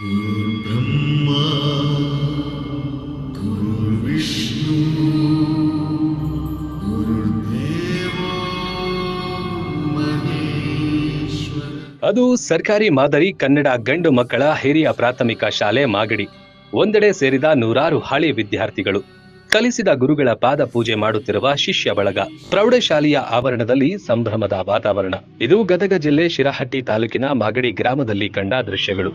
गुरुर्ब्रह्मा गुरुर्विष्णु गुरुर्देवो महेश्वर ಅದು ಸರ್ಕಾರಿ ಮಾದರಿ ಕನ್ನಡ ಗಂಡು ಮಕ್ಕಳ ಹಿರಿಯ ಪ್ರಾಥಮಿಕ ಶಾಲೆ ಮಾಗಡಿ ಒಂದೆಡೆ ಸೇರಿದ ನೂರಾರು ಹಳೆ ವಿದ್ಯಾರ್ಥಿಗಳು ಕಲಿಸಿದ ಗುರುಗಳ ಪಾದ ಪೂಜೆ ಮಾಡುತ್ತಿರುವ ಶಿಷ್ಯ ಬಳಗ ಪ್ರೌಢಶಾಲೆಯ ಆವರಣದಲ್ಲಿ ಸಂಭ್ರಮದ ವಾತಾವರಣ ಇದು ಗದಗ ಜಿಲ್ಲೆ ಶಿರಹಟ್ಟಿ ತಾಲೂಕಿನ ಮಾಗಡಿ ಗ್ರಾಮದಲ್ಲಿ ಕಂಡ ದೃಶ್ಯಗಳು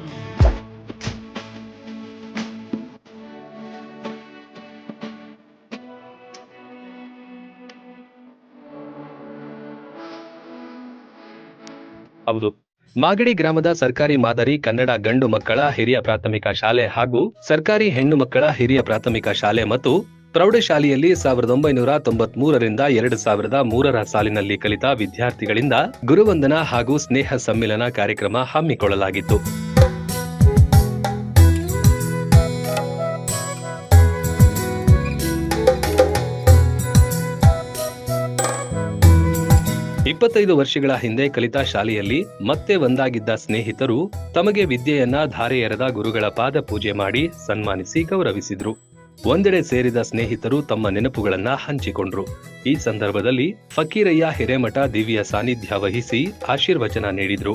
ಹೌದು. ಮಾಗಡಿ ಗ್ರಾಮದ ಸರ್ಕಾರಿ ಮಾದರಿ ಕನ್ನಡ ಗಂಡು ಮಕ್ಕಳ ಹಿರಿಯ ಪ್ರಾಥಮಿಕ ಶಾಲೆ ಹಾಗೂ ಸರ್ಕಾರಿ ಹೆಣ್ಣು ಮಕ್ಕಳ ಹಿರಿಯ ಪ್ರಾಥಮಿಕ ಶಾಲೆ ಮತ್ತು ಪ್ರೌಢಶಾಲೆಯಲ್ಲಿ ಸಾವಿರದ ಒಂಬೈನೂರ ತೊಂಬತ್ ಮೂರರಿಂದ ಎರಡು ಸಾವಿರದ ಮೂರರ ಸಾಲಿನಲ್ಲಿ ಕಲಿತ ವಿದ್ಯಾರ್ಥಿಗಳಿಂದ ಗುರುವಂದನ ಹಾಗೂ ಸ್ನೇಹ ಸಮ್ಮಿಲನ ಕಾರ್ಯಕ್ರಮ ಹಮ್ಮಿಕೊಳ್ಳಲಾಗಿತ್ತು. ಇಪ್ಪತ್ತೈದು ವರ್ಷಗಳ ಹಿಂದೆ ಕಲಿತ ಶಾಲೆಯಲ್ಲಿ ಮತ್ತೆ ಒಂದಾಗಿದ್ದ ಸ್ನೇಹಿತರು ತಮಗೆ ವಿದ್ಯೆಯನ್ನ ಧಾರೆ ಎರೆದ ಗುರುಗಳ ಪಾದ ಪೂಜೆ ಮಾಡಿ ಸನ್ಮಾನಿಸಿ ಗೌರವಿಸಿದ್ರು. ಒಂದೆಡೆ ಸೇರಿದ ಸ್ನೇಹಿತರು ತಮ್ಮ ನೆನಪುಗಳನ್ನ ಹಂಚಿಕೊಂಡ್ರು. ಈ ಸಂದರ್ಭದಲ್ಲಿ ಫಕೀರಯ್ಯ ಹಿರೇಮಠ ದಿವ್ಯ ಸಾನ್ನಿಧ್ಯ ವಹಿಸಿ ಆಶೀರ್ವಚನ ನೀಡಿದ್ರು.